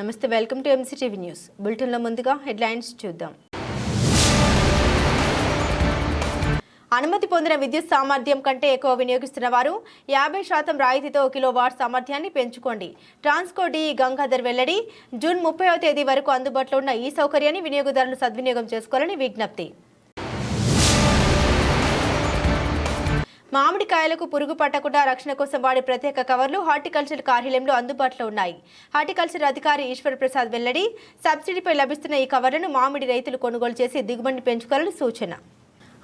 నమస్తే welcome to MCTV news బులెటిన్లో ముందుగా హెడ్లైన్స్ చూద్దాం. అనుమతి పొందిన విద్యుత్ సామర్థ్యం కంటే ఎక్కువ వినియోగిస్తున్న వారు యాభై శాతం రాయితీతో కిలో వాట్ సామర్థ్యాన్ని పెంచుకోండి. ట్రాన్స్కో డి గంగాధర్ వెల్లడి జూన్ ముప్పైవ తేదీ వరకు అందుబాటులో ఉన్న ఈ సౌకర్యాన్ని వినియోగదారులు సద్వినియోగం చేసుకోవాలని విజ్ఞప్తి. మామిడికాయలకు పురుగు పట్టకుండా రక్షణ కోసం వాడే ప్రత్యేక కవర్లు హార్టికల్చర్ కార్యాలయంలో అందుబాటులో ఉన్నాయి. హార్టికల్చర్ అధికారి ఈశ్వర్ ప్రసాద్ వెల్లడి సబ్సిడీపై లభిస్తున్న ఈ కవర్లను మామిడి రైతులు కొనుగోలు చేసి దిగుబడిని పెంచుకోవాలని సూచన.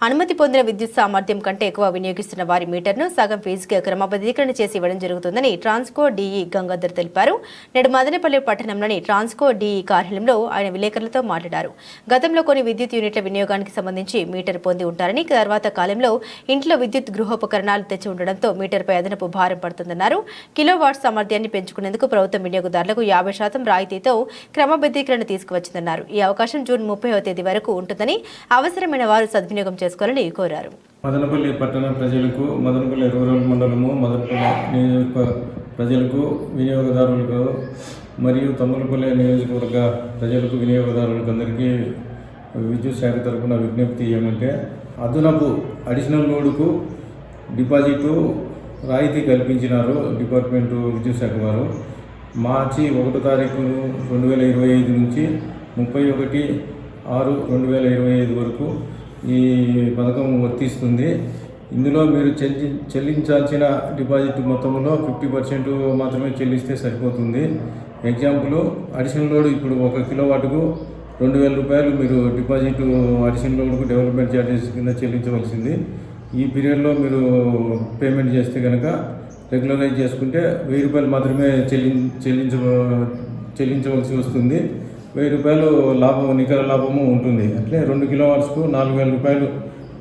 అనుమతి పొందిన విద్యుత్ సామర్థ్యం కంటే ఎక్కువ వినియోగిస్తున్న వారి మీటర్ను సగం ఫీజుకి క్రమబద్ధీకరణ చేసి ఇవ్వడం జరుగుతుందని ట్రాన్స్కో డీఈ గంగాధర్ తెలిపారు. నేడు మదనపల్లి పట్టణంలోని ట్రాన్స్కో డీఈ కార్యాలయంలో ఆయన విలేకరులతో మాట్లాడారు. గతంలో కొన్ని విద్యుత్ యూనిట్ల వినియోగానికి సంబంధించి మీటర్ పొంది ఉంటారని తర్వాత కాలంలో ఇంట్లో విద్యుత్ గృహోపకరణాలు తెచ్చి ఉండడంతో మీటర్పై అదనపు భారం పడుతుందన్నారు. కిలో వాట్ సామర్థ్యాన్ని పెంచుకునేందుకు ప్రభుత్వం వినియోగదారులకు యాభై శాతం రాయితీతో క్రమబద్ధీకరణ తీసుకువచ్చిందన్నారు. ఈ అవకాశం జూన్ ముప్పైవ తేదీ వరకు ఉంటుందని అవసరమైన వారు సద్వినియోగం చేసుకోవాలని కోరారు. మదనపల్లి పట్టణ ప్రజలకు మదనపల్లి రూరల్ మండలము మదనపల్లి నియోజక ప్రజలకు వినియోగదారులకు మరియు తమ్ములపల్లి నియోజకవర్గ ప్రజలకు వినియోగదారులకు అందరికీ విద్యుత్ శాఖ తరపున విజ్ఞప్తి ఏమంటే అదనపు అడిషనల్ లోడుకు డిపాజిటు రాయితీ కల్పించినారు డిపార్ట్మెంటు విద్యుత్ శాఖ వారు. మార్చి ఒకటో తారీఖు రెండు వేల ఇరవై ఐదు నుంచి ముప్పై ఒకటి ఆరు రెండు వేల ఇరవై ఐదు వరకు ఈ పథకం వర్తిస్తుంది. ఇందులో మీరు చెల్లి చెల్లించాల్సిన డిపాజిట్ మొత్తంలో ఫిఫ్టీ పర్సెంట్ మాత్రమే చెల్లిస్తే సరిపోతుంది. ఎగ్జాంపుల్ అడిషనల్ లోడ్ ఇప్పుడు ఒక కిలో వాటుకు రెండు వేల రూపాయలు మీరు డిపాజిట్ అడిషనల్ లోడ్కు డెవలప్మెంట్ ఛార్జెస్ కింద చెల్లించవలసింది. ఈ పీరియడ్లో మీరు పేమెంట్ చేస్తే కనుక రెగ్యులరైజ్ చేసుకుంటే వెయ్యి రూపాయలు మాత్రమే చెల్లి చెల్లించ చెల్లించవలసి వస్తుంది. వెయ్యి రూపాయలు లాభం నికర లాభము ఉంటుంది. అట్లే రెండు కిలో వాట్స్కు నాలుగు వేల రూపాయలు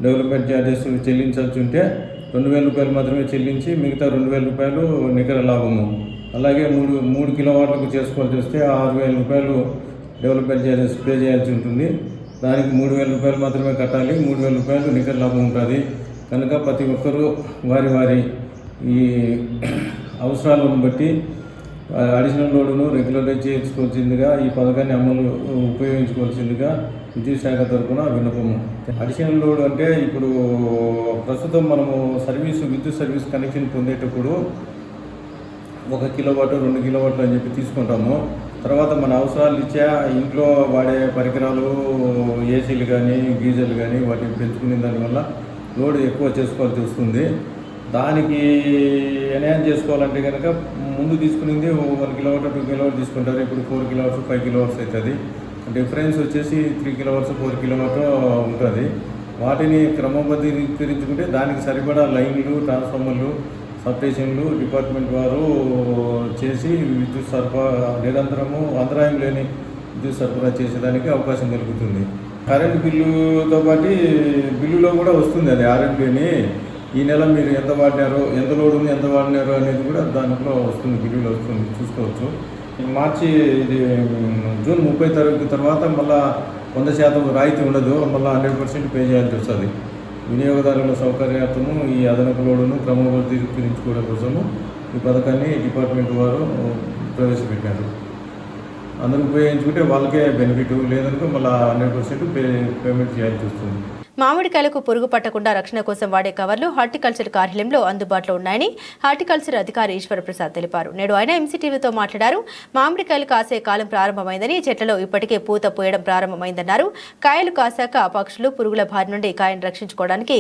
డెవలప్మెంట్ ఛార్జెస్ చెల్లించాల్సి ఉంటే రెండు వేల రూపాయలు మాత్రమే చెల్లించి మిగతా రెండు వేల రూపాయలు నికర లాభము. అలాగే మూడు మూడు కిలో వాట్లకు చేసుకోవాల్సి వస్తే ఆరు వేల రూపాయలు డెవలప్మెంట్ ఛార్జెస్ పే చేయాల్సి ఉంటుంది. దానికి మూడు వేల రూపాయలు మాత్రమే కట్టాలి. మూడు వేల రూపాయలు నికర లాభం ఉంటుంది. కనుక ప్రతి ఒక్కరూ వారి వారి ఈ అవసరాలను బట్టి అడిషనల్ లోడును రెగ్యులరైజ్ చేయించుకోవాల్సిందిగా ఈ పథకాన్ని అమలు ఉపయోగించుకోవాల్సిందిగా విద్యుత్ శాఖ తరఫున విన్నపము. అడిషనల్ లోడ్ అంటే ఇప్పుడు ప్రస్తుతం మనము సర్వీస్ విద్యుత్ సర్వీస్ కనెక్షన్ పొందేటప్పుడు ఒక కిలోవాట్ రెండు కిలోవాట్లు అని చెప్పి తీసుకుంటాము. తర్వాత మన అవసరాలు ఇచ్చా ఇంట్లో వాడే పరికరాలు ఏసీలు కానీ గీజర్లు కానీ వాటిని పెంచుకునే దానివల్ల లోడ్ ఎక్కువ చేసుకోవాల్సి వస్తుంది. దానికి ఎన్హాన్స్ చేసుకోవాలంటే కనుక ముందు తీసుకునేది వన్ కిలోమీటర్ టూ కిలోమీటర్ తీసుకుంటారు. ఇప్పుడు ఫోర్ కిలోమీటర్స్ ఫైవ్ కిలోమీటర్స్ అవుతుంది. డిఫరెన్స్ వచ్చేసి త్రీ కిలోమీటర్స్ ఫోర్ కిలోమీటర్ ఉంటుంది. వాటిని క్రమబద్ధీకరించుకుంటే దానికి సరిపడా లైన్లు ట్రాన్స్ఫార్మర్లు సబ్స్టేషన్లు డిపార్ట్మెంట్ వారు చేసి విద్యుత్ సరఫరా నిరంతరము అంతరాయం లేని విద్యుత్ సరఫరా చేసేదానికి అవకాశం కలుగుతుంది. కరెంటు బిల్లుతో పాటు బిల్లులో కూడా వస్తుంది అది ఆర్ఎంపీని ఈ నెల మీరు ఎంత వాడినారో ఎంత లోడ్ ఉంది ఎంత వాడినారో అనేది కూడా దాంట్లో వస్తుంది బిల్లులో వస్తుంది చూసుకోవచ్చు. మార్చి ఇది జూన్ ముప్పై తారీఖు తర్వాత మళ్ళా వంద శాతం రాయితీ ఉండదు మళ్ళీ హండ్రెడ్ పర్సెంట్ పే చేయాల్సి వస్తుంది. వినియోగదారుల సౌకర్యార్థము ఈ అదనపు లోడును క్రమబద్ధీకరించుకోవడం కోసము ఈ పథకాన్ని డిపార్ట్మెంట్ వారు ప్రవేశపెట్టారు. అందరూ ఉపయోగించుకుంటే వాళ్ళకే బెనిఫిట్ లేదనుకో మళ్ళీ హండ్రెడ్ పర్సెంట్ పే పేమెంట్ చేయాల్సి వస్తుంది. మామిడికాయలకు పురుగు పట్టకుండా రక్షణ కోసం వాడే కవర్లు హార్టికల్చర్ కార్యాలయంలో అందుబాటులో ఉన్నాయని హార్టికల్చర్ అధికారి ఈశ్వర ప్రసాద్ తెలిపారు. నేడు ఆయన ఎంసీటీవీతో మాట్లాడారు. మామిడికాయలు కాసే కాలం ప్రారంభమైందని చెట్లలో ఇప్పటికే పూత పోయడం ప్రారంభమైందన్నారు. కాయలు కాసాక పక్షులు పురుగుల బారి నుండి కాయను రక్షించుకోవడానికి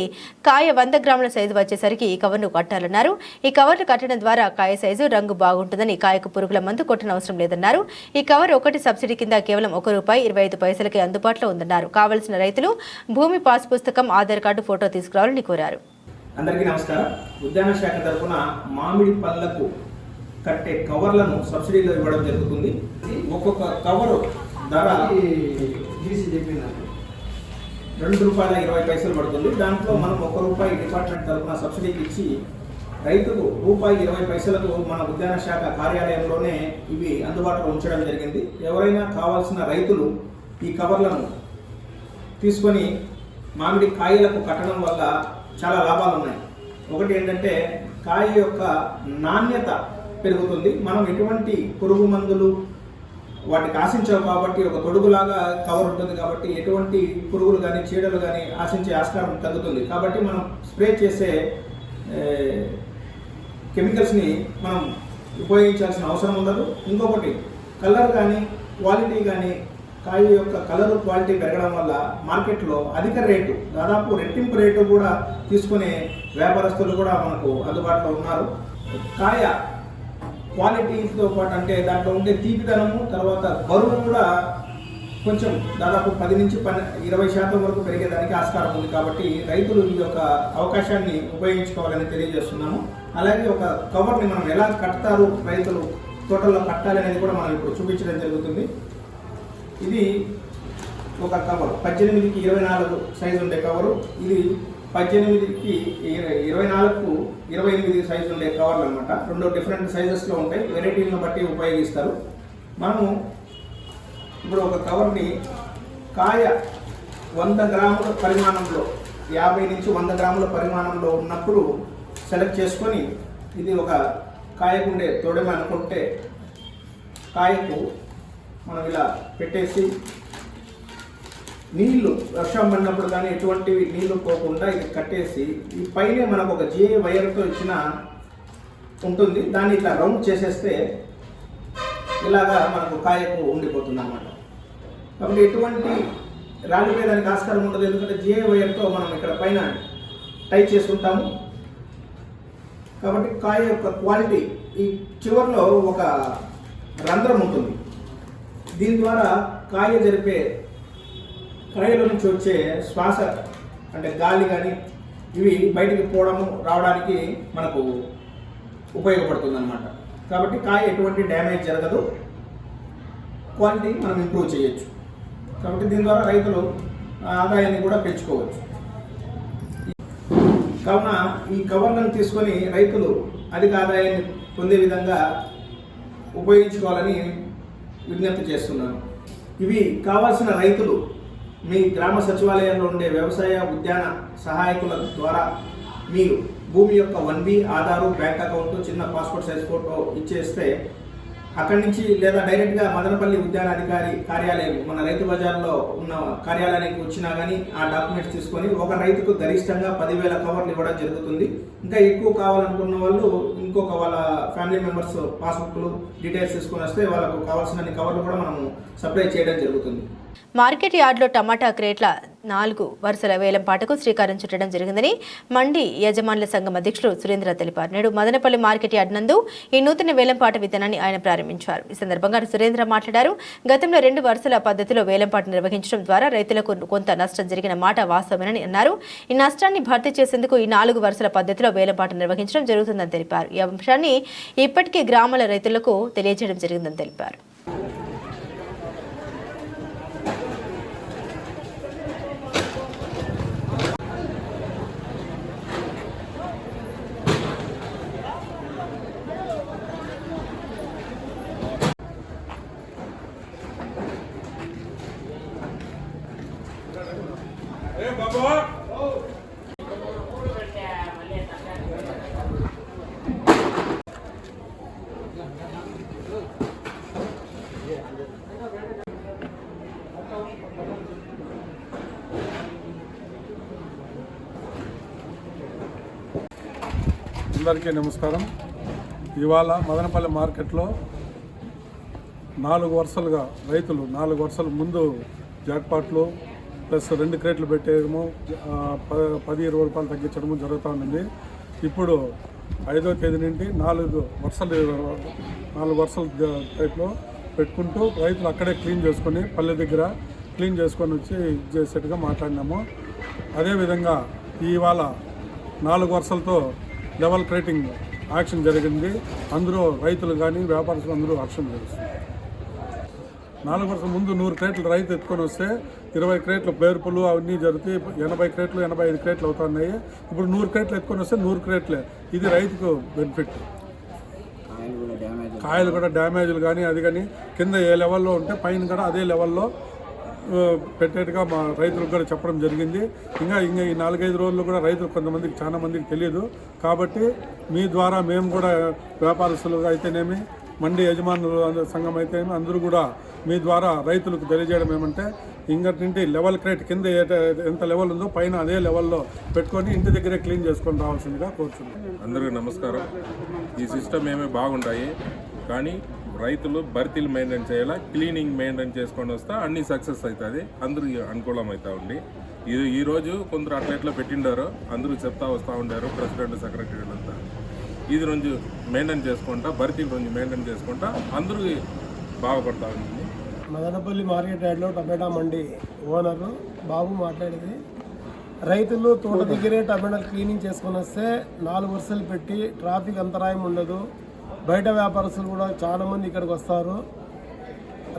కాయ వంద గ్రాముల సైజు వచ్చేసరికి ఈ కవర్ను కట్టాలన్నారు. ఈ కవర్లు కట్టడం ద్వారా కాయ సైజు రంగు బాగుంటుందని కాయకు పురుగుల మందు కొట్టనవసరం లేదన్నారు. ఈ కవర్ ఒకటి సబ్సిడీ కింద కేవలం ఒక రూపాయి ఇరవై ఐదు పైసలకి అందుబాటులో ఉందన్నారు. కావలసిన రైతులు భూమి పాస్ పుస్తకం ఆధార్ కార్డు ఫోటో తీసుకురావాలని కోరారు. అందరికీ నమస్కారం. ఉద్యాన శాఖ తరఫున మామిడి పళ్ళకు కట్టే కవర్లను సబ్సిడీలో ఇవ్వడం జరుగుతుంది. ఒక్కొక్క కవర్ ధర రెండు రూపాయల ఇరవై పైసలు పడుతుంది. దాంట్లో మనం ఒక రూపాయి డిపార్ట్మెంట్ తరఫున సబ్సిడీకి ఇచ్చి రైతుకు రూపాయి ఇరవై పైసలకు మన ఉద్యాన శాఖ కార్యాలయంలోనే ఇవి అందుబాటులో ఉంచడం జరిగింది. ఎవరైనా కావాల్సిన రైతులు ఈ కవర్లను తీసుకొని మామిడి కాయలకు కట్టడం వల్ల చాలా లాభాలు ఉన్నాయి ఒకటి ఏంటంటే కాయ యొక్క నాణ్యత పెరుగుతుంది. మనం ఎటువంటి పురుగు మందులు వాటికి ఆశించావు కాబట్టి ఒక తొడుగులాగా కవర్ ఉంటుంది కాబట్టి ఎటువంటి పురుగులు కానీ చీడలు కానీ ఆశించే ఆస్కారం తగ్గుతుంది. కాబట్టి మనం స్ప్రే చేసే కెమికల్స్ని మనం ఉపయోగించాల్సిన అవసరం ఉండదు. ఇంకొకటి కలర్ కానీ క్వాలిటీ కానీ కాయ యొక్క కలర్ క్వాలిటీ పెరగడం వల్ల మార్కెట్లో అధిక రేటు దాదాపు రెట్టింపు రేటు కూడా తీసుకునే వ్యాపారస్తులు కూడా మనకు అందుబాటులో ఉన్నారు. కాయ క్వాలిటీతో పాటు అంటే దాంట్లో ఉండే తీపిదనము తర్వాత బరువు కూడా కొంచెం దాదాపు పది నుంచి పన్నె ఇరవై శాతం వరకు పెరిగేదానికి ఆస్కారం ఉంది కాబట్టి రైతులు ఈ యొక్క అవకాశాన్ని ఉపయోగించుకోవాలని తెలియజేస్తున్నాము. అలాగే ఒక కవర్ని మనం ఎలా కడతారు రైతులు తోటల్లో కట్టాలి అనేది కూడా మనం ఇప్పుడు చూపించడం జరుగుతుంది. ఇది ఒక కవర్. పద్దెనిమిదికి ఇరవై నాలుగు సైజు ఉండే కవరు. ఇది పద్దెనిమిదికి ఇరవై నాలుగుకు ఇరవై ఎనిమిది సైజు ఉండే కవర్లు అనమాట రెండు డిఫరెంట్ సైజెస్లో ఉంటాయి. వెరైటీలను బట్టి ఉపయోగిస్తారు. మనము ఇప్పుడు ఒక కవర్ని కాయ వంద గ్రాముల పరిమాణంలో యాభై నుంచి వంద గ్రాముల పరిమాణంలో ఉన్నప్పుడు సెలెక్ట్ చేసుకొని ఇది ఒక కాయకుండే తోడేమ అనుకుంటే కాయకు మనం ఇలా పెట్టేసి నీళ్ళు వర్షం పడినప్పుడు కానీ ఎటువంటివి నీళ్ళు పోకుండా ఇది కట్టేసి ఈ పైనే మనకు ఒక జే వైర్తో ఇచ్చిన ఉంటుంది. దాన్ని ఇట్లా రౌండ్ చేసేస్తే ఇలాగా మనకు కాయకు ఉండిపోతుంది అన్నమాట కాబట్టి ఎటువంటి రాలిపోయేదానికి ఆస్కారం ఉండదు. ఎందుకంటే జిఏ వైర్తో మనం ఇక్కడ పైన టై చేసుకుంటాము. కాబట్టి కాయ యొక్క క్వాలిటీ ఈ చివర్లో ఒక రంధ్రం ఉంటుంది. దీని ద్వారా కాయ జరిపే కాయల నుంచి వచ్చే శ్వాస అంటే గాలి కానీ ఇవి బయటికి పోవడము రావడానికి మనకు ఉపయోగపడుతుంది అనమాట కాబట్టి కాయ ఎటువంటి డ్యామేజ్ జరగదు. క్వాలిటీ మనం ఇంప్రూవ్ చేయొచ్చు. కాబట్టి దీని ద్వారా రైతులు ఆదాయాన్ని కూడా పెంచుకోవచ్చు. కావున ఈ కవర్లను తీసుకొని రైతులు అధిక ఆదాయాన్ని పొందే విధంగా ఉపయోగించుకోవాలని విజ్ఞప్తి చేస్తున్నాను. ఇవి కావాల్సిన రైతులు మీ గ్రామ సచివాలయంలో ఉండే వ్యవసాయ ఉద్యాన సహాయకుల ద్వారా మీరు భూమి యొక్క one B Aadhaar bank account చిన్న పాస్పోర్ట్ సైజ్ ఫోటో ఇచ్చేస్తే అక్కడి నుంచి లేదా డైరెక్ట్గా మదనపల్లి ఉద్యానాధికారి కార్యాలయం మన రైతు బజార్లో ఉన్న కార్యాలయానికి వచ్చినా కానీ ఆ డాక్యుమెంట్స్ తీసుకొని ఒక రైతుకు గరిష్టంగా పదివేల కవర్లు ఇవ్వడం జరుగుతుంది. ఇంకా ఎక్కువ కావాలనుకున్న వాళ్ళు ఇంకొక వాళ్ళ ఫ్యామిలీ మెంబర్స్ పాస్బుక్లు డీటెయిల్స్ తీసుకొని వస్తే వాళ్ళకు కావాల్సిన కవర్లు కూడా మనము సప్లై చేయడం జరుగుతుంది. మార్కెట్ యార్డ్లో టమాటా క్రేట్ల నాలుగు వరుసల వేలంపాటకు శ్రీకారం చుట్టడం జరిగిందని మండి యజమానుల సంఘం అధ్యక్షుడు సురేంద్ర తెలిపారు. నేడు మదనపల్లి మార్కెట్ యార్డ్ నందు ఈ నూతన వేలంపాట విధానాన్ని ఆయన ప్రారంభించారు. ఈ సందర్భంగా సురేంద్ర మాట్లాడారు. గతంలో రెండు వరుసల పద్ధతిలో వేలంపాట నిర్వహించడం ద్వారా రైతులకు కొంత నష్టం జరిగిన మాట వాస్తవమేనని అన్నారు. ఈ నష్టాన్ని భర్తీ చేసేందుకు ఈ నాలుగు వరుసల పద్ధతిలో వేలంపాట నిర్వహించడం జరుగుతుందని తెలిపారు. ఈ అంశాన్ని ఇప్పటికే గ్రామాల రైతులకు తెలియజేయడం జరిగిందని తెలిపారు. అందరికీ నమస్కారం. ఇవాళ మదనపల్లి మార్కెట్లో నాలుగు వరుసలుగా రైతులు నాలుగు వరుసల ముందు జాక్పాట్లు ప్లస్ రెండు క్రేట్లు పెట్టేయడము పది ఇరవై రూపాయలు తగ్గించడము జరుగుతూ ఉంది ఇప్పుడు ఐదో తేదీ నుండి నాలుగు వరుసలు నాలుగు వరుసల టైప్లో పెట్టుకుంటూ రైతులు అక్కడే క్లీన్ చేసుకొని పల్లె దగ్గర క్లీన్ చేసుకొని వచ్చి ఇది చేసేట్టుగా మాట్లాడినాము. అదేవిధంగా ఇవాళ నాలుగు వరుసలతో లెవెల్ క్రేటింగ్ యాక్షన్ జరిగింది. అందరూ రైతులు కానీ వ్యాపారస్తులు అందరూ యాక్షన్ చేస్తారు నాలుగు వరుస ముందు నూరు క్రేట్లు రైతు ఎత్తుకొని వస్తే ఇరవై క్రేట్లు పేర్పులు అవన్నీ జరుగుతాయి ఎనభై క్రేట్లు ఎనభై ఐదు క్రేట్లు అవుతున్నాయి. ఇప్పుడు నూరు క్రేట్లు ఎత్తుకొని వస్తే నూరు క్రేట్లే. ఇది రైతుకు బెనిఫిట్ కాయలు కూడా డ్యామేజ్లు కానీ అది కానీ కింద ఏ లెవెల్లో ఉంటే పైన కూడా అదే లెవెల్లో పెట్టేట్టుగా మా రైతులకు కూడా చెప్పడం జరిగింది. ఇంకా ఇంకా ఈ నాలుగైదు రోజులు కూడా రైతులు కొంతమందికి చాలా మందికి తెలియదు కాబట్టి మీ ద్వారా మేము కూడా వ్యాపారస్తులుగా అయితేనేమి మండి యజమానులు సంఘం అయితేనేమి అందరూ కూడా మీ ద్వారా రైతులకు తెలియజేయడం ఏమంటే ఇంకటి నుండి లెవెల్ క్రేట్ కింద ఎంత లెవెల్ ఉందో పైన అదే లెవెల్లో పెట్టుకొని ఇంటి దగ్గరే క్లీన్ చేసుకొని రావాల్సిందిగా కోరుతున్నాను అందరికీ నమస్కారం. ఈ సిస్టమ్ ఏమీ బాగుంటాయి కానీ రైతులు భర్తీలు మెయింటైన్ చేయాలా క్లీనింగ్ మెయింటైన్ చేసుకొని వస్తే అన్ని సక్సెస్ అవుతుంది. అందరికి అనుకూలం అవుతా ఉంది. ఇది ఈరోజు కొందరు అట్లెట్లో పెట్టిండారు అందరూ చెప్తా వస్తూ ఉండారు ప్రెసిడెంట్ సెక్రటరీలు అంతా ఇది రోజు మెయింటైన్ చేసుకుంటా భర్తీలు రోజు మెయింటైన్ చేసుకుంటా అందరూ బాగుపడతా ఉంది. మదనపల్లి మార్కెట్ యార్డ్లో టమాటా మండి ఓనరు బాబు మాట్లాడేది. రైతులు తోట దగ్గరే టమాటాలు క్లీనింగ్ చేసుకొని వస్తే నాలుగు వరుసలు పెట్టి ట్రాఫిక్ అంతరాయం ఉండదు. బయట వ్యాపారస్తులు కూడా చాలా మంది ఇక్కడికి వస్తారు.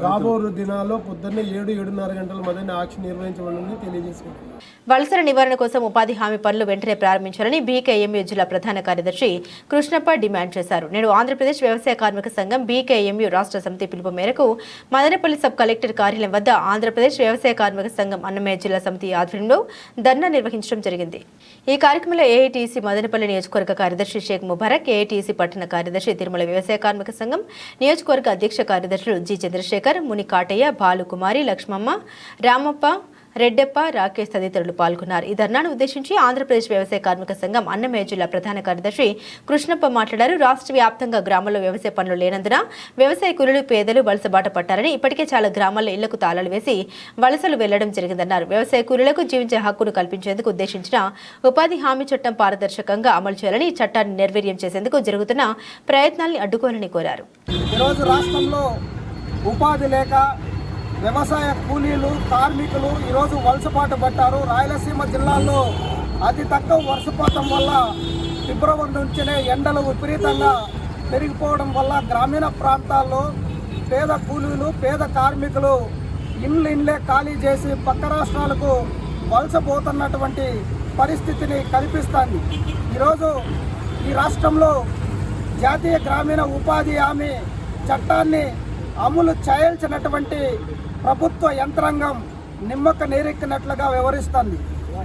రాబోరు దినాల్లో పొద్దున్నే ఏడు ఏడున్నర గంటల మధ్య ఆక్షన్ నిర్వహించబడిందని తెలియజేసుకుంటున్నాను వలసల నివారణ కోసం ఉపాధి హామీ పనులు వెంటనే ప్రారంభించాలని బీకేఎంయూ జిల్లా ప్రధాన కార్యదర్శి కృష్ణప్ప డిమాండ్ చేశారు. నేడు ఆంధ్రప్రదేశ్ వ్యవసాయ కార్మిక సంఘం బీకేఎంయూ రాష్ట్ర సమితి పిలుపు మేరకు మదనపల్లి సబ్ కలెక్టర్ కార్యాలయం వద్ద ఆంధ్రప్రదేశ్ వ్యవసాయ కార్మిక సంఘం అన్నమయ్య జిల్లా సమితి ఆధ్వర్యంలో ధర్నా నిర్వహించడం జరిగింది. ఈ కార్యక్రమంలో ఏఐటీసీ మదనపల్లి నియోజకవర్గ కార్యదర్శి షేక్ ముబారక్ ఏఐటీసీ పట్టణ కార్యదర్శి తిరుమల వ్యవసాయ కార్మిక సంఘం నియోజకవర్గ అధ్యక్ష కార్యదర్శులు జి చంద్రశేఖర్ ముని కాటయ్య బాలుకుమారి లక్ష్మమ్మ రామప్ప రెడ్డెప్ప రాకేష్ తదితరులు పాల్గొన్నారు. ఈ ధర్నాను ఉద్దేశించి ఆంధ్రప్రదేశ్ వ్యవసాయ కార్మిక సంఘం అన్నమయ్య జిల్లా ప్రధాన కార్యదర్శి కృష్ణప్ప మాట్లాడారు. రాష్ట్ర వ్యాప్తంగా గ్రామాల్లో వ్యవసాయ పనులు లేనందున వ్యవసాయ కూలీలు పేదలు వలసబాట పట్టారని ఇప్పటికే చాలా గ్రామాల్లో ఇళ్ళకు తాళాలు వేసి వలసలు వెళ్ళడం జరిగిందన్నారు. వ్యవసాయ కూలీలకు జీవించే హక్కును కల్పించేందుకు ఉద్దేశించిన ఉపాధి హామీ చట్టం పారదర్శకంగా అమలు చేయాలని చట్టాన్ని నిర్వీర్యం చేసేందుకు జరుగుతున్న ప్రయత్నాల్ని అడ్డుకోవాలని కోరారు. ఈరోజు రాష్ట్రంలో ఉపాధి లేక వ్యవసాయ కూలీలు కార్మికులు ఈరోజు వలసపాటు పట్టారు. రాయలసీమ జిల్లాల్లో అతి తక్కువ వర్షపాతం వల్ల ఫిబ్రవరి నుంచినే ఎండలు విపరీతంగా పెరిగిపోవడం వల్ల గ్రామీణ ప్రాంతాల్లో పేద కూలీలు పేద కార్మికులు ఇండ్లు ఇండ్లే ఖాళీ చేసి పక్క రాష్ట్రాలకు వలసపోతున్నటువంటి పరిస్థితిని కల్పిస్తుంది ఈరోజు ఈ రాష్ట్రంలో జాతీయ గ్రామీణ ఉపాధి హామీ చట్టాన్ని అమలు చేయాల్సినటువంటి ప్రభుత్వ యంత్రాంగం నిమ్మక నీరెక్కినట్లుగా వ్యవహరిస్తుంది.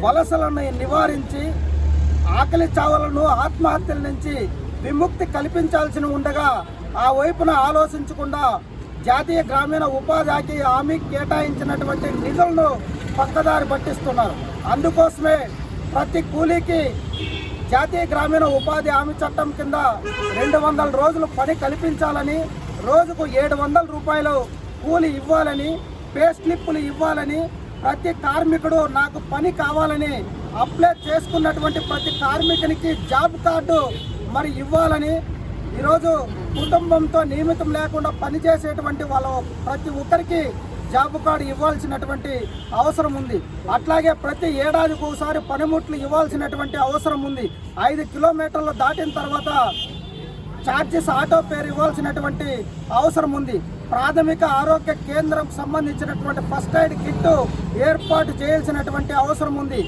వలసలను నివారించి ఆకలి చావలను ఆత్మహత్యల నుంచి విముక్తి కల్పించాల్సి ఉండగా ఆ వైపున ఆలోచించకుండా జాతీయ గ్రామీణ ఉపాధి హామీ కేటాయించినటువంటి నిధులను పక్కదారి పట్టిస్తున్నారు. అందుకోసమే ప్రతి కూలీకి జాతీయ గ్రామీణ ఉపాధి హామీ చట్టం కింద రెండు వందల రోజులు పని కల్పించాలని రోజుకు ఏడు వందల రూపాయలు కూలి ఇవ్వాలని పే స్లిప్పులు ఇవ్వాలని ప్రతి కార్మికుడు నాకు పని కావాలని అప్లై చేసుకున్నటువంటి ప్రతి కార్మికునికి జాబ్ కార్డు మరి ఇవ్వాలని ఈరోజు కుటుంబంతో నియమితం లేకుండా పనిచేసేటువంటి వాళ్ళ ప్రతి ఒక్కరికి జాబ్ కార్డు ఇవ్వాల్సినటువంటి అవసరం ఉంది. అట్లాగే ప్రతి ఏడాదికి ఒకసారి పనిముట్లు ఇవ్వాల్సినటువంటి అవసరం ఉంది. ఐదు కిలోమీటర్లు దాటిన తర్వాత ఛార్జెస్ ఆటో పేరు ఇవ్వాల్సినటువంటి అవసరం ఉంది. ప్రాథమిక ఆరోగ్య కేంద్రం సంబంధించినటువంటి ఫస్ట్ ఎయిడ్ కిట్ ఏర్పాటు చేయాల్సినటువంటి అవసరం ఉంది.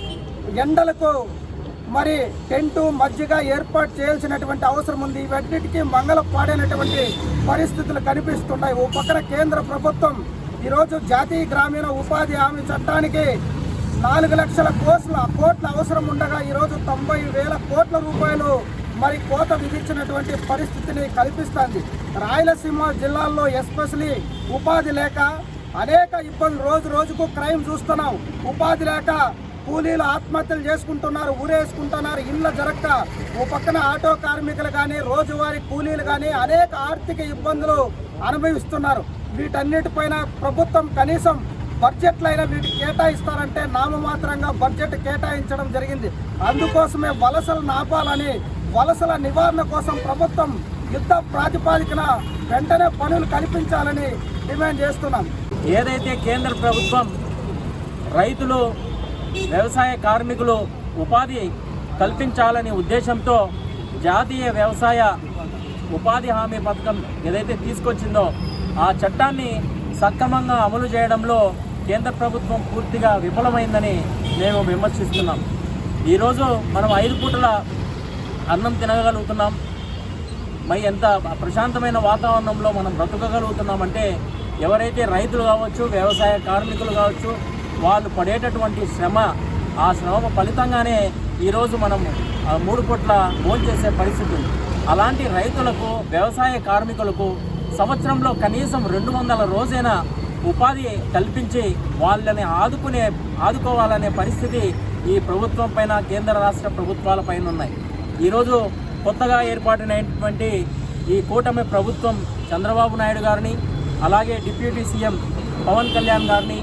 ఎండలకు మరి టెంటు మజ్జిగ ఏర్పాటు చేయాల్సినటువంటి అవసరం ఉంది. ఇవన్నిటికీ మంగళ పాడైనటువంటి పరిస్థితులు కనిపిస్తున్నాయి. ఓ పక్కన కేంద్ర ప్రభుత్వం ఈరోజు జాతీయ గ్రామీణ ఉపాధి హామీ చట్టానికి నాలుగు లక్షల కోట్ల కోట్ల అవసరం ఉండగా ఈరోజు తొంభై వేల కోట్ల రూపాయలు మరి కోత విధించినటువంటి పరిస్థితిని కల్పిస్తుంది. రాయలసీమ జిల్లాల్లో ఎస్పెషలీ ఉపాధి లేక అనేక ఇబ్బందులు రోజు రోజుకు క్రైమ్ చూస్తున్నాం. ఉపాధి లేక కూలీలు ఆత్మహత్యలు చేసుకుంటున్నారు ఊరేసుకుంటున్నారు ఇళ్ళ జరగక ఓ పక్కన ఆటో కార్మికులు కానీ రోజువారీ కూలీలు కానీ అనేక ఆర్థిక ఇబ్బందులు అనుభవిస్తున్నారు. వీటన్నిటిపైన ప్రభుత్వం కనీసం బడ్జెట్లైనా వీటికి కేటాయిస్తారంటే నామమాత్రంగా బడ్జెట్ కేటాయించడం జరిగింది. అందుకోసమే వలసలు నాపాలని వలసల నివారణ కోసం ప్రభుత్వం యుద్ధ ప్రాతిపాదికన వెంటనే పనులు కల్పించాలని డిమాండ్ చేస్తున్నాం. ఏదైతే కేంద్ర ప్రభుత్వం రైతులు వ్యవసాయ కార్మికులు ఉపాధి కల్పించాలనే ఉద్దేశంతో జాతీయ వ్యవసాయ ఉపాధి హామీ పథకం ఏదైతే తీసుకొచ్చిందో ఆ చట్టాన్ని సక్రమంగా అమలు చేయడంలో కేంద్ర ప్రభుత్వం పూర్తిగా విఫలమైందని మేము విమర్శిస్తున్నాం. ఈరోజు మనం ఐదు పూటల అన్నం తినగలుగుతున్నాం. మరి ఎంత ప్రశాంతమైన వాతావరణంలో మనం బ్రతకగలుగుతున్నామంటే ఎవరైతే రైతులు కావచ్చు వ్యవసాయ కార్మికులు కావచ్చు వాళ్ళు పడేటటువంటి శ్రమ ఆ శ్రమ ఫలితంగానే ఈరోజు మనం మూడు పూట్ల భోంచేసే పరిస్థితి అలాంటి రైతులకు వ్యవసాయ కార్మికులకు సంవత్సరంలో కనీసం రెండు వందల రోజైనా ఉపాధి కల్పించి వాళ్ళని ఆదుకునే ఆదుకోవాలనే పరిస్థితి ఈ ప్రభుత్వం పైన కేంద్ర రాష్ట్ర ప్రభుత్వాల పైన ఉన్నాయి. ఈరోజు కొత్తగా ఏర్పాటైనటువంటి ఈ కూటమి ప్రభుత్వం చంద్రబాబు నాయుడు గారిని అలాగే డిప్యూటీ సీఎం పవన్ కళ్యాణ్ గారిని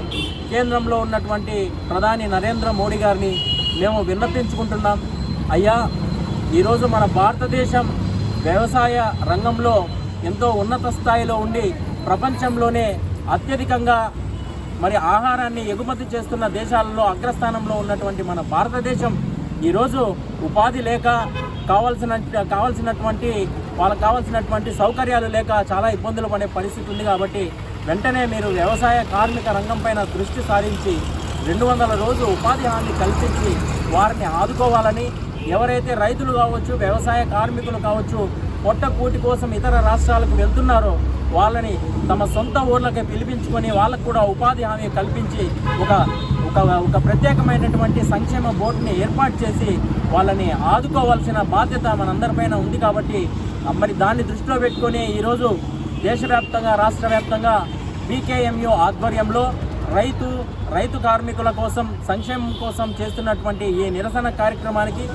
కేంద్రంలో ఉన్నటువంటి ప్రధాని నరేంద్ర మోడీ గారిని మేము విన్నపించుకుంటున్నాం. అయ్యా ఈరోజు మన భారతదేశం వ్యవసాయ రంగంలో ఎంతో ఉన్నత స్థాయిలో ఉండి ప్రపంచంలోనే అత్యధికంగా మరి ఆహారాన్ని ఎగుమతి చేస్తున్న దేశాలలో అగ్రస్థానంలో ఉన్నటువంటి మన భారతదేశం ఈరోజు ఉపాధి లేక కావాల్సిన కావాల్సినటువంటి వాళ్ళకి కావాల్సినటువంటి సౌకర్యాలు లేక చాలా ఇబ్బందులు పడే పరిస్థితి ఉంది కాబట్టి వెంటనే మీరు వ్యవసాయ కార్మిక రంగం పైన దృష్టి సారించి రెండు వందల రోజు ఉపాధి హామీ కల్పించి వారిని ఆదుకోవాలని ఎవరైతే రైతులు కావచ్చు వ్యవసాయ కార్మికులు కావచ్చు పొట్ట కూటి కోసం ఇతర రాష్ట్రాలకు వెళ్తున్నారో వాళ్ళని తమ సొంత ఊర్లకి పిలిపించుకొని వాళ్ళకు కూడా ఉపాధి హామీ కల్పించి ఒక ఒక ఒక ప్రత్యేకమైనటువంటి సంక్షేమ బోర్డుని ఏర్పాటు చేసి వాళ్ళని ఆదుకోవాల్సిన బాధ్యత మనందరిపైన ఉంది కాబట్టి మరి దాన్ని దృష్టిలో పెట్టుకొని ఈరోజు దేశవ్యాప్తంగా రాష్ట్ర వ్యాప్తంగా బీకేఎంయు ఆధ్వర్యంలో రైతు రైతు కార్మికుల కోసం సంక్షేమం కోసం చేస్తున్నటువంటి ఈ నిరసన కార్యక్రమానికి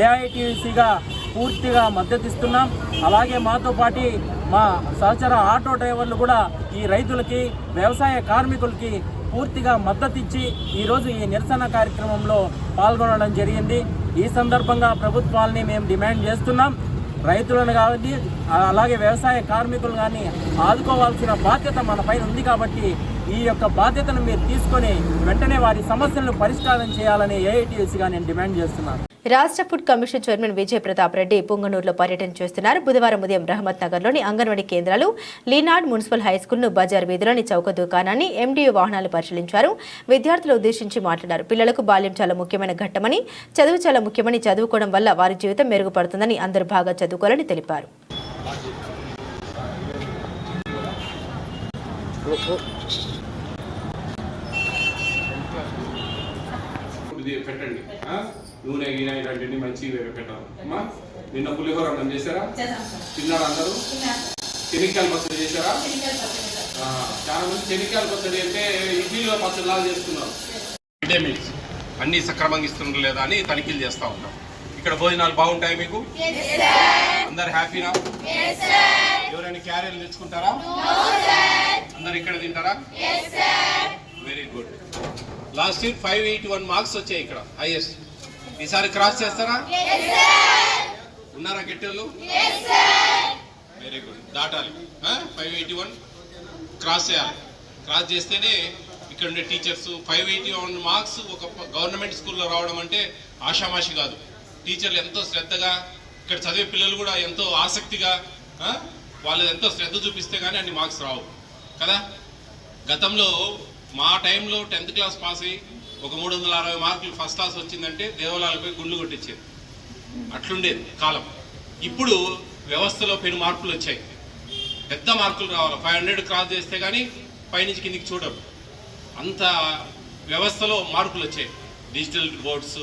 ఏఐటీసీగా పూర్తిగా మద్దతిస్తున్నాం అలాగే మాతో పాటు మా సహచర ఆటో డ్రైవర్లు కూడా ఈ రైతులకి వ్యవసాయ కార్మికులకి పూర్తిగా మద్దతిచ్చి ఈరోజు ఈ నిరసన కార్యక్రమంలో పాల్గొనడం జరిగింది. ఈ సందర్భంగా ప్రభుత్వాలని మేము డిమాండ్ చేస్తున్నాం. రైతులను కాబట్టి అలాగే వ్యవసాయ కార్మికులు కానీ ఆదుకోవాల్సిన బాధ్యత మన పైన ఉంది కాబట్టి ఈ యొక్క బాధ్యతను మీరు తీసుకొని వెంటనే వారి సమస్యలను పరిష్కారం చేయాలని ఏఐటీఎస్గా నేను డిమాండ్ చేస్తున్నాను. రాష్ట్ర food commission chairman Vijay Pratap Reddy పొంగనూరులో పర్యటన చేస్తున్నారు. బుధవారం ఉదయం రహమత్ నగర్లోని అంగన్వాడీ కేంద్రాలు లీనాడ్ మున్సిపల్ హైస్కూల్ను బజార్ వీధిలోని చౌక దుకాణాన్ని ఎండియో వాహనాలు పరిశీలించారు. విద్యార్థులు ఉద్దేశించి మాట్లాడారు. పిల్లలకు బాల్యం చాలా ముఖ్యమైన ఘట్టమని చదువు చాలా ముఖ్యమని చదువుకోవడం వల్ల వారి జీవితం మెరుగుపడుతుందని అందరూ బాగా చదువుకోవాలని తెలిపారు. ఇది పెట్టండి? నూనె గీనె ఇలాంటివన్నీ మంచిగా పెట్టాలి అమ్మా నిన్న పులిహోర అన్నం చేశారా? తిన్నారా అందరూ? చెనిక్కాయల పచ్చడి చేశారా? చాలా మంది చెనిక్కాయల పచ్చడి అంటే ఇడ్లీలో పచ్చడి లాగా చేస్తున్నారు మీల్స్ అన్ని సక్రమంగా ఇస్తున్నారు లేదా అని తనిఖీలు చేస్తా ఉంటాం ఇక్కడ భోజనాలు బాగుంటాయి మీకు? అందరు హ్యాపీనా? ఎవరైనా క్యారియర్లు తెచ్చుకుంటారా? అందరు ఇక్కడ తింటారా? Very good last year five eighty one marks వచ్చాయి ఇక్కడ హైయెస్ట్ ఈసారి క్రాస్ చేస్తారా? ఉన్నారా గెట్టోళ్ళు వెరీ గుడ్ దాటాలి. ఫైవ్ ఎయిటీ వన్ క్రాస్ చేయాలి. క్రాస్ చేస్తేనే ఇక్కడ ఉండే teachers five eighty one marks ఒక గవర్నమెంట్ స్కూల్లో రావడం అంటే ఆషామాషి కాదు. టీచర్లు ఎంతో శ్రద్ధగా ఇక్కడ చదివే పిల్లలు కూడా ఎంతో ఆసక్తిగా వాళ్ళు ఎంతో శ్రద్ధ చూపిస్తే కానీ అన్ని మార్క్స్ రావు. కదా? గతంలో మా టైంలో టెన్త్ క్లాస్ పాస్ అయ్యి ఒక మూడు వందల అరవై మార్కులు ఫస్ట్ క్లాస్ వచ్చిందంటే దేవాలయాలపై గుండు కొట్టించేది. అట్లుండేది కాలం. ఇప్పుడు వ్యవస్థలో పెను మార్పులు వచ్చాయి. పెద్ద మార్కులు రావాలి. ఫైవ్ హండ్రెడ్ క్రాస్ చేస్తే కానీ పైనుంచి కిందికి చూడరు. అంత వ్యవస్థలో మార్పులు వచ్చాయి. డిజిటల్ బోర్డ్స్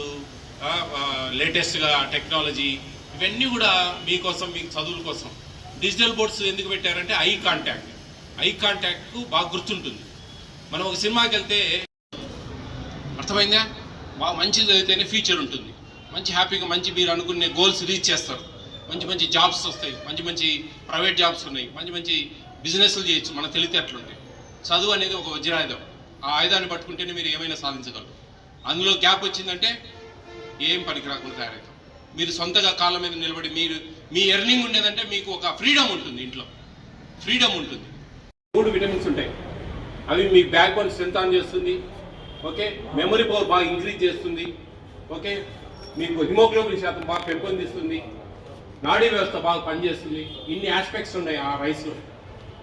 లేటెస్ట్గా టెక్నాలజీ ఇవన్నీ కూడా మీకోసం మీకు చదువుల కోసం. డిజిటల్ బోర్డ్స్ ఎందుకు పెట్టారంటే ఐ కాంటాక్ట్. ఐ కాంటాక్ట్కు బాగా గుర్తుంటుంది. మనం ఒక సినిమాకి వెళ్తే అర్థమైందా? బాగా మంచి చదివితేనే ఫ్యూచర్ ఉంటుంది. మంచి హ్యాపీగా మంచి మీరు అనుకునే గోల్స్ రీచ్ చేస్తారు. మంచి మంచి జాబ్స్ వస్తాయి. మంచి మంచి ప్రైవేట్ జాబ్స్ ఉన్నాయి. మంచి మంచి బిజినెస్లు చేయొచ్చు. మన తెలివితేటలు అట్లుంది చదువు అనేది ఒక వజ్రాయుధం. ఆ ఆయుధాన్ని పట్టుకుంటేనే మీరు ఏమైనా సాధించగలరు. అందులో గ్యాప్ వచ్చిందంటే ఏం పనికి రాకుండా తయారవుతాం. మీరు సొంతగా కాళ్ళ మీద నిలబడి మీరు మీ ఎర్నింగ్ ఉండేదంటే మీకు ఒక ఫ్రీడమ్ ఉంటుంది ఇంట్లో. ఫ్రీడమ్ ఉంటుంది. మూడు విటమిన్స్ ఉంటాయి. అవి మీ బ్యాక్ బోన్ స్ట్రెంత్ ఆన్ చేస్తుంది. ఓకే? మెమరీ పవర్ బాగా ఇంక్రీజ్ చేస్తుంది. ఓకే? మీకు హిమోగ్లోబిన్ శాతం బాగా పెంపొందిస్తుంది. నాడీ వ్యవస్థ బాగా పనిచేస్తుంది. ఇన్ని ఆస్పెక్ట్స్ ఉన్నాయి ఆ రైస్లో.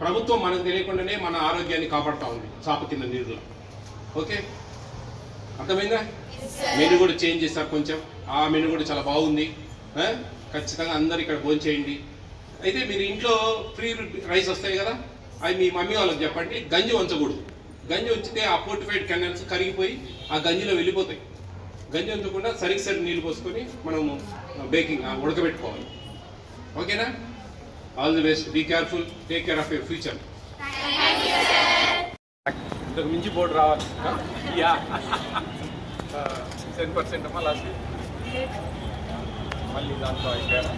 ప్రభుత్వం మనకు తెలియకుండానే మన ఆరోగ్యాన్ని కాపాడుతూ ఉంది చాప కింద నీరులో. ఓకే? అర్థమైందా? మెను కూడా చేంజ్ చేస్తారు కొంచెం. ఆ మెను కూడా చాలా బాగుంది. ఖచ్చితంగా అందరు ఇక్కడ భోజనం చేయండి అయితే మీరు ఇంట్లో ఫ్రీ రైస్ వస్తాయి కదా? అవి మీ మమ్మీ వాళ్ళకి చెప్పండి. గంజి ఉంచకూడదు గంజి ఉంచితే ఆ ఫోర్టిఫైడ్ కెనల్స్ కరిగిపోయి ఆ గంజిలో వెళ్ళిపోతాయి. గంజి ఉంచకుండా సరికి సరి నీళ్ళు పోసుకొని మనము బేకింగ్ ఉడకబెట్టుకోవాలి. ఓకేనా? All the best be careful take care of your future ఇంతకు మించి బోర్డు రావాలి. యా. టెన్ పర్సెంట్ అమ్మా లాస్ట్ మళ్ళీ దాంట్లో అయిపోయారా?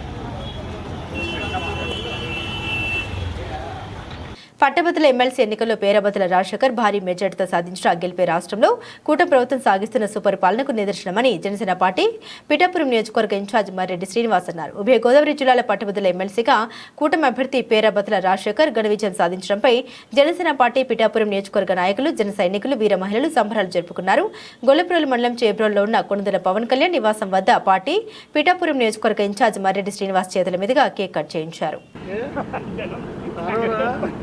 పట్టభద్రుల ఎమ్మెల్సీ ఎన్నికల్లో పేరబతుల రాజశేఖర్ భారీ మెజార్టీతో సాధించిన గెలిపే రాష్ట్రంలో కూటమి ప్రభుత్వం సాగిస్తున్న సుపరిపాలనకు నిదర్శనమని జనసేన పార్టీ పిఠాపురం నియోజకవర్గ ఇన్ఛార్జ్ మర్రెడ్డి శ్రీనివాస్ అన్నారు. ఉభయ గోదావరి జిల్లాల పట్టభద్రుల ఎమ్మెల్సీగా కూటమి అభ్యర్థి పేరబతుల రాజశేఖర్ ఘన విజయం సాధించడంపై జనసేన పార్టీ పిఠాపురం నియోజకవర్గ నాయకులు జన సైనికులు వీర మహిళలు సంబరాలు జరుపుకున్నారు. గొల్లపురం మండలం చేబ్రోల్లో ఉన్న కొనుదల పవన్ కళ్యాణ్ నివాసం వద్ద పార్టీ పిఠాపురం నియోజకవర్గ ఇన్ఛార్జ్ మర్రెడ్డి శ్రీనివాస్ చేతుల మీదుగా కేక్ కట్ చేయించారు.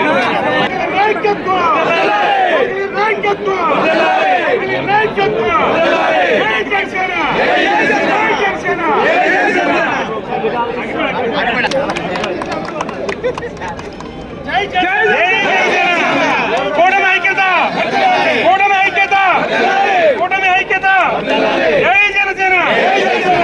కూటమి ఐక్యత కూటమి ఐక్యత! కూటమి ఐక్యత! జై జనసేన! జనసేన!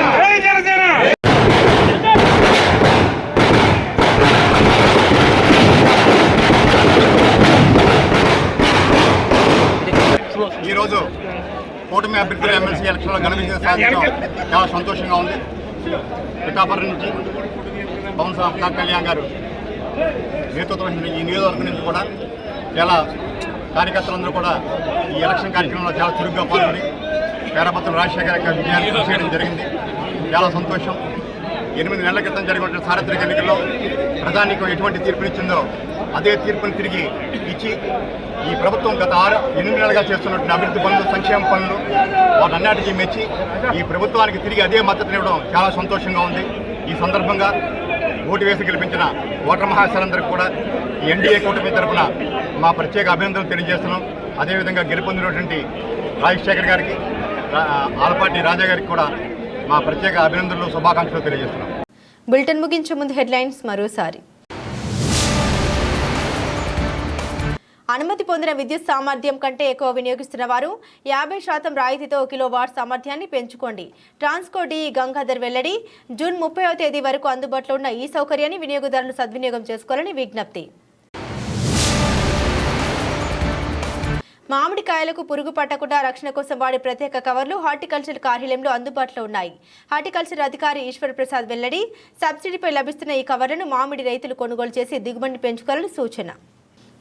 కూటమి అభ్యర్థుల ఎమ్మెల్సీ ఎలక్షన్లో ఘన విజయం సాధించడం చాలా సంతోషంగా ఉంది. పిఠాపురం నుంచి పవన్ పవన్ కళ్యాణ్ గారు నేతృత్వం వహించిన ఈ నియోజకవర్గం నుంచి కూడా చాలా కార్యకర్తలందరూ కూడా ఈ ఎలక్షన్ కార్యక్రమంలో చాలా చురుగ్గా పాల్గొని పేరపత్రుల రాజశేఖర యొక్క విజయాన్ని కృషి చేయడం జరిగింది. చాలా సంతోషం. ఎనిమిది నెలల క్రితం జరిగిన సార్వత్రిక ఎన్నికల్లో ప్రధానికి ఎటువంటి తీర్పునిచ్చిందో అదే తీర్పును తిరిగి ఇచ్చి ఈ ప్రభుత్వం గత ఆరు ఎనిమిది నెలలుగా చేస్తున్నటువంటి అభివృద్ధి పనులు సంక్షేమ పనులు వాటన్నిటికీ మెచ్చి ఈ ప్రభుత్వానికి తిరిగి అదే మద్దతునివ్వడం చాలా సంతోషంగా ఉంది. ఈ సందర్భంగా ఓటు వేసి గెలిపించిన ఓటర్ మహాశలందరికీ కూడా ఈ ఎన్డీఏ కూటమి తరఫున మా ప్రత్యేక అభినందనలు తెలియజేస్తున్నాం. అదేవిధంగా గెలుపొందినటువంటి రాజశేఖర్ గారికి ఆలపాటి రాజా గారికి కూడా మా ప్రత్యేక అభినందనలు శుభాకాంక్షలు తెలియజేస్తున్నాం. బులెటిన్ ముగించే ముందు హెడ్లైన్స్ మరోసారి. అనుమతి పొందిన విద్యుత్ సామర్థ్యం కంటే ఎక్కువ వినియోగిస్తున్న వారు యాభై శాతం రాయితీతో కిలో వాట్ సామర్థ్యాన్ని పెంచుకోండి. ట్రాన్స్కో డి గంగాధర్ వెల్లడి జూన్ ముప్పైవ తేదీ వరకు అందుబాటులో ఉన్న ఈ సౌకర్యాన్ని వినియోగదారులు సద్వినియోగం చేసుకోవాలని విజ్ఞప్తి. మామిడికాయలకు పురుగు పట్టకుండా రక్షణ కోసం వాడే ప్రత్యేక కవర్లు హార్టికల్చర్ కార్యాలయంలో అందుబాటులో ఉన్నాయి. హార్టికల్చర్ అధికారి ఈశ్వర్ ప్రసాద్ వెల్లడి సబ్సిడీపై లభిస్తున్న ఈ కవర్లను మామిడి రైతులు కొనుగోలు చేసి దిగుబడిని పెంచుకోవాలని సూచన.